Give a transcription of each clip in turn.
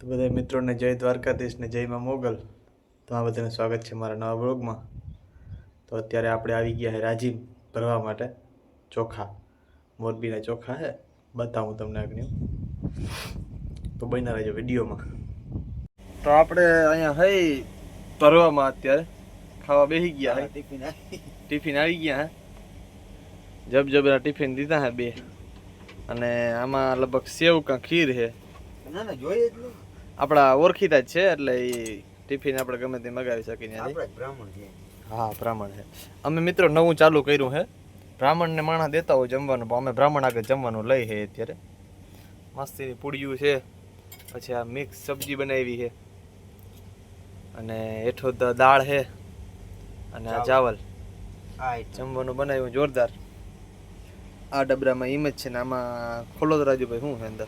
તો બધા મિત્રોને જય દ્વારકાધીશ ને જય માં મોગલ. તો આ બધાને સ્વાગત છે મારા નવા બ્લોગમાં. તો અત્યારે આપણે આવી ગયા છે રાજીમ ભરવા માટે. ચોખા. મોરબીના ચોખા હે. બતાવું તમને અગ્નિ તો બન્યા રહેજો વિડીયોમાં. તો આપણે અહીંયા હઈ ભરવામાં અત્યારે. ખાવા બેસી ગયા હે. ટિફિન આવી. ગયા હે. જબ જબરા ટિફિન દીધા હે બે. અને આમાં લગભગ સેવ કાં ખીર છે ના ના જોઈએ જ નહીં આપણા ઓળખીતા જ છે એટલે એ ટિફિન આપણે ગમે તે મગાવી શકીએ હા બ્રાહ્મણ છે. અમે મિત્રો નવું ચાલુ કર્યું છે. બ્રાહ્મણને માણસ દેતા હોય જમવાનું પણ અમે બ્રાહ્મણ આગળ જમવાનું લઈ છે અત્યારે. મસ્તીની પૂડિયું છે. પછી આ મિક્સ સબ્જી બનાવી છે. અને હેઠો દાળ છે. અને આ ચાવલ. જમવાનું બનાવ્યું જોરદાર. આ ડબરામાં એમ જ છે ને આમાં ખોલો રાજુભાઈ શું છે અંદર?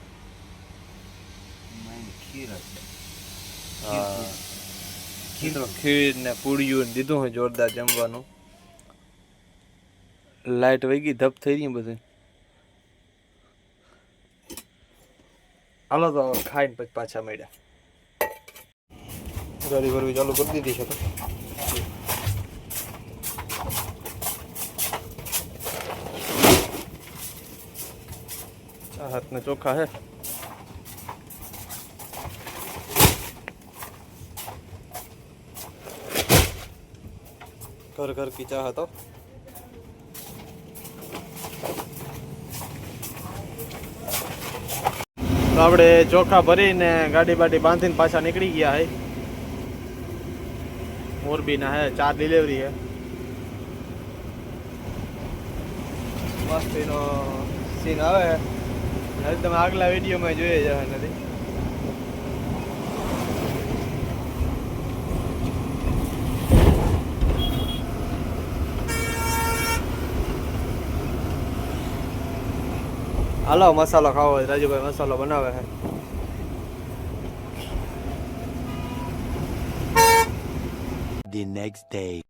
ખીર ને પૂડિયું ને દીધું હોય જોરદાર જમવાનું. લાઈટ વહી ગઈ ધપ થઈ ગઈ બધું. હાલો તો ખાઈને પછી પાછા મળ્યા. ગાડી ભરવી ચાલુ કરી દીધી છે તો. હાથના ચોખા હે. ઘર ઘર કી હતો. આપણે ચોખા ભરીને ગાડી બાડી બાંધીને પાછા નીકળી ગયા હે. મોરબીના હે, ચાર ડિલિવરી હે. મસ્ત એનો સીન આવે. હે તમે આગલા વિડીયોમાં જોઈએ જવા નથી હાલો મસાલો ખાવો હોય રાજુભાઈ મસાલો બનાવે છે. The next day.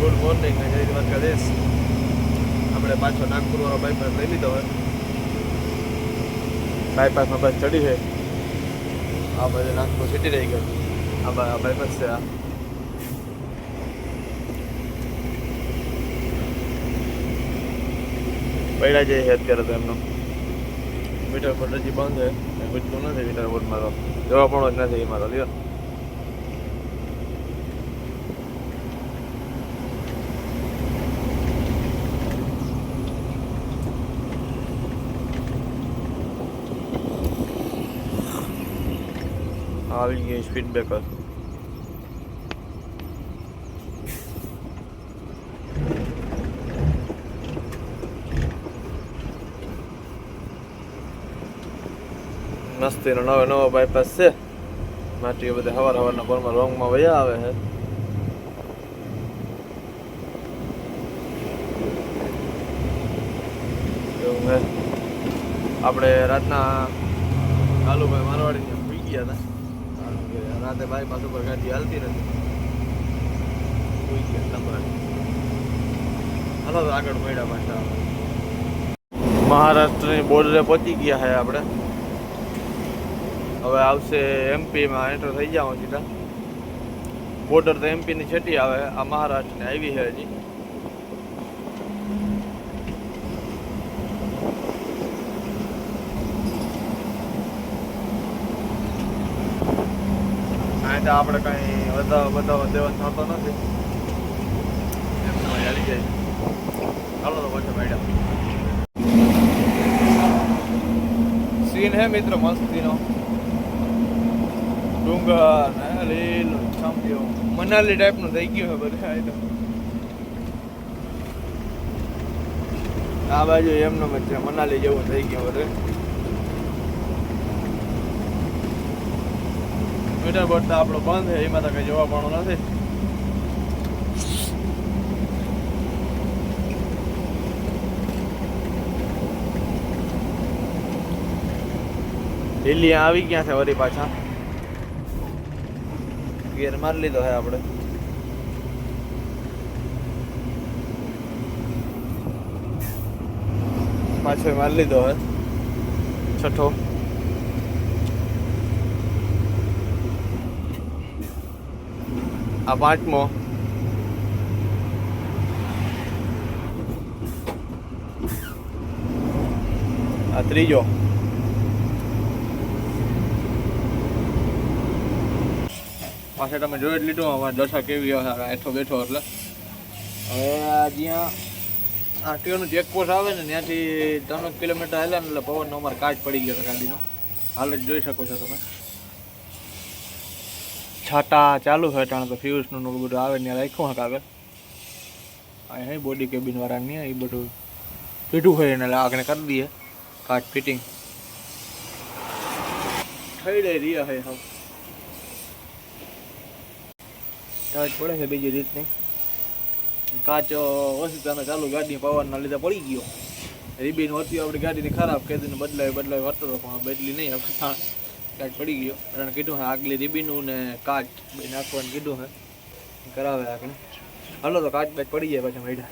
Good morning જય દ્વારકાધીશ. આપણે પાછો નાગપુર વાળો બાયપાસ લઈ લીધો હોય. બાયપાસમાં બસ ચડી છે. આ બધું નાગપુર સિટી રહી ગયું. આ બાયપાસ છે આ. પડ્યા જાય છે અત્યારે તો એમનો. મીટર પર હજી બંધ. છે બચતું નથી મીટર બોર્ડમાં તો જવા પણ જ નથી એમાં તો લ્યો. આવી ગઈ સ્પીડ બ્રેકર મસ્તીનો નવો નવો બાયપાસ છે. માટીઓ બધે હવાર હવારના પોરમાં રોંગમાં વયા આવે છે. આપણે રાતના કાલુભાઈ મારવાડી પી ગયા હતા. રાતે બાયપાસ ઉપર ગાડી હાલતી નથી. સુઈ ગયા તમારે હાલો, આગળ મળ્યા પાછા. મહારાષ્ટ્રની બોર્ડરે પહોંચી ગયા છે આપણે. હવે આવશે એમપીમાં એન્ટર થઈ જાવ સીધા. બોર્ડર તો એમપીની છેટી આવે, આ મહારાષ્ટ્રની આવી છે હજી. આપણે કઈ વધારો વધારો દેવાનો થતો નથી. એમનો હાલી જાય. ચાલો તો પાછા મેડમ સીન હે મિત્ર, મસ્તીનો. ડુંગર લીલું છાંભ્યો મનાલી ટાઈપનું થઈ ગયું છે બધા તો આ બાજુ એમનો છે, મનાલી જેવું થઈ ગયું બધું. મીટર બોર્ડ તો આપણો બંધ છે, એમાં તો કઈ જોવા પણ નથી. દિલ્હી આવી ગયા છે વળી પાછા. ગેર મારી લીધો હે આપણે પાછો મારી લીધો હે છઠ્ઠો આ પાંચમો આ ત્રીજો પાસે તમે જોઈ જ લીધું અમારે દશા કેવી હશે હેઠો બેઠો એટલે. હવે આ ટ્રેનનું ચેકપોસ્ટ આવે ને, ત્યાંથી ત્રણ કિલોમીટર હાલ્યા ને એટલે પવનનો અમારે કાચ પડી ગયો ગાડીનો. હાલ જ જોઈ શકો છો તમે. છાટા ચાલુ હોય ત્યાં તો ફ્યુઝનું ને બધું આવે ત્યાં રાખ્યું હોય કાગળ અહીં બોડી કેબિન વાળાની એ બધું પીઠું હોય એને આગળ કરી દઈએ. કાચ ફિટિંગ થઈ રહી રહ્યા હે હવે. ચાર્જ પડે છે બીજી રીતની. કાચો ઓછી તમે ચાલુ ગાડી પવનના લીધે પડી ગયો. રિબિન હોતી આપણી ગાડીને ખરાબ કીધું બદલાવી બદલાવી વાતો પણ બદલી નહીં આપણે કાચ પડી ગયો. અને કીધું હા આગલી રીબીનું ને કાચ. બે નાખવાનું કીધું હે કરાવે આપણે હલો તો કાચ બાચ પડી જાય પાછા મેળા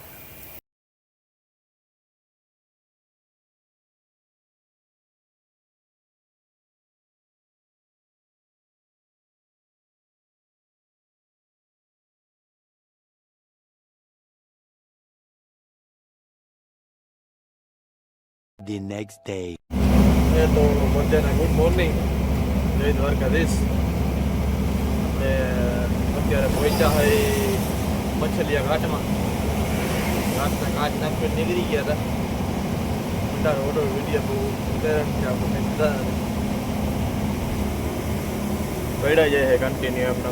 The next day. એ તો બધાને ગુડ મોર્નિંગ. જય દ્વારકાધીશ. આપણે અત્યારે પહોંચ્યા હોય મચ્છલિયા ઘાટમાં. ઘાટના કાચ નાખીને નીકળી ગયા હતા. મોટા ઓડો વીડિયો બધા પડ્યા જાય છે કન્ટિન્યુ એમને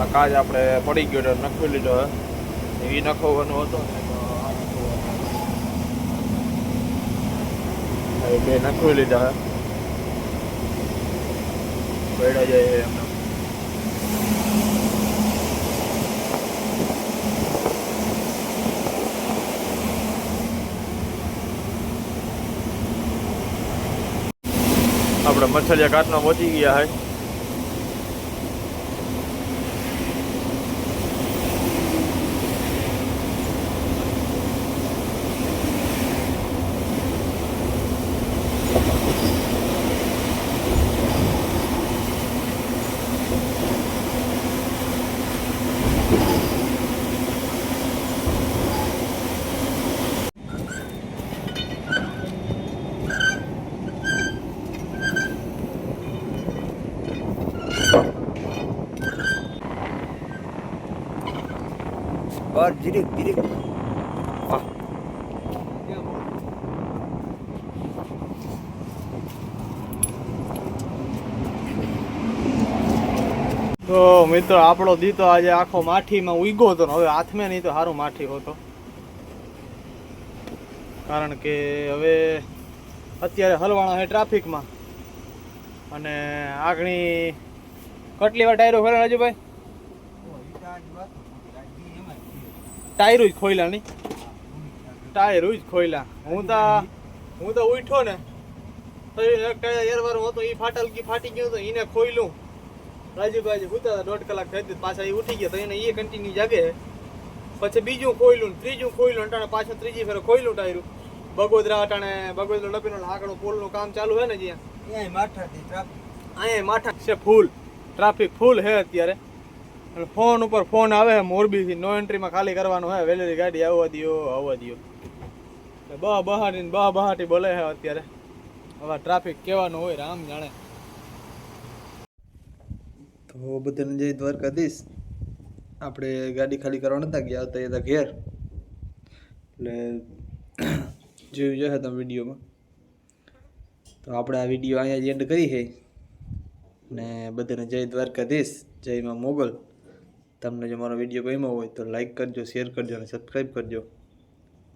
આ કાચ આપણે પડી ગયો નખવી લીધો એ નખવવાનો હતો ને તો આ નખવવાનો હતો. હવે બે નખવી લીધા હે પડ્યા જાય છે એમને આપણે મચ્છરિયા ઘાટમાં પહોંચી ગયા હોય યાર ધીરેક ધીરેક તો મિત્ર, આપણો દીતો આજે આખો માઠીમાં ઉગ્યો હતો હવે હાથમાં નહીં તો સારું માઠી હોતો. કારણ કે હવે અત્યારે હલવાણા છે ટ્રાફિકમાં. અને આગણી, કેટલી વાર ટાયરો ફેરવે રાજુભાઈ ટાયર જ ખોઈલા નહીં. ટાયરો જ ખોઈલા હું તો હું તો ઉઠ્યો ને તો એક ટાયર એરવાર હતો એ ફાટલ કી ફાટી ગયો તો એને ખોઈલું રાજુભાઈ હુતા દોઢ કલાક થઈ હતી પાછા એ ઉઠી ગયો તો એને એ કન્ટિન્યુ જાગે. પછી બીજું ખોઈલું ત્રીજું ખોઈલું અટાણે પાછું ત્રીજી ફેરો ખોઈલું ટાયરું. બગોદરા અટાણે બગોદરા લપીનો હાકડો પોલનું કામ ચાલુ હોય ને જ્યાં? અહીંયા માઠા અહીંયા માઠા છે ફૂલ ટ્રાફિક ફૂલ હે અત્યારે. અને ફોન ઉપર ફોન આવે છે મોરબીથી, નો એન્ટ્રીમાં ખાલી કરવાનું હે વેલેરી ગાડી આવવા દ્યો આવવા દ્યો. એટલે બહ બહાટી બહ બહાટી બોલે છે અત્યારે. હવે ટ્રાફિક કેવાનું હોય રામ જાણે. તો બધાને જય દ્વારકાધીશ. આપણે ગાડી ખાલી કરવા નતા ગયા હતા એ ઘેર. એટલે જોયું જશે તમે વિડીયોમાં. તો આપણે આ વીડિયો અહીંયા જ એન્ડ કરી છે ને બધાને જય દ્વારકાધીશ, જય માં મોગલ. તમને જો મારો વીડિયો ગમ્યો હોય તો લાઇક કરજો શેર કરજો અને સબસ્ક્રાઈબ કરજો.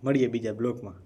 મળીએ બીજા બ્લોગમાં